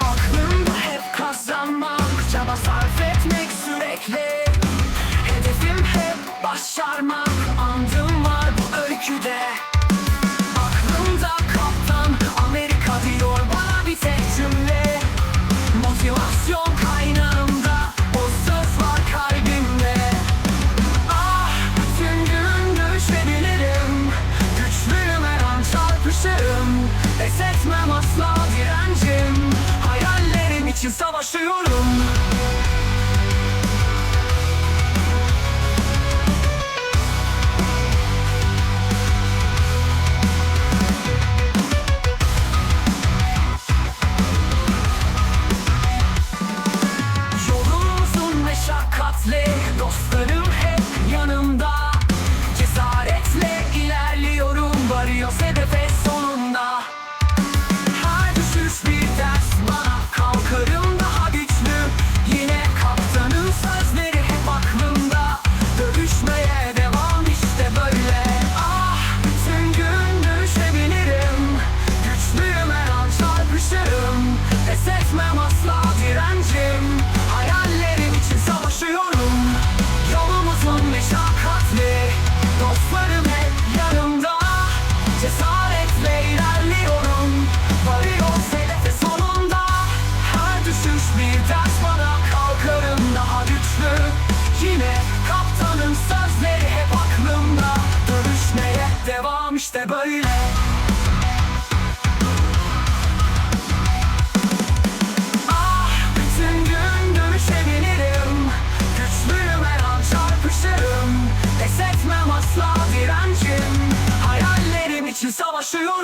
Aklımda hep kazanmak, çaba sarf etmek sürekli. Hedefim hep başarmak, andım var bu öyküde. Yaşıyorum Vazgeçmem asla direncim. Hayallerim için savaşıyorum. Yolumuzun meşakkatli Dostlarım hep yanımda. Cesaretle ilerliyorum. Varıyoruz hedefe sonunda. Her düşüş bir ders bana Kalkarım. Daha güçlü. Yine kaptanın sözleri hep aklımda. Dövüşmeye devam? İşte böyle. 骑扫把时有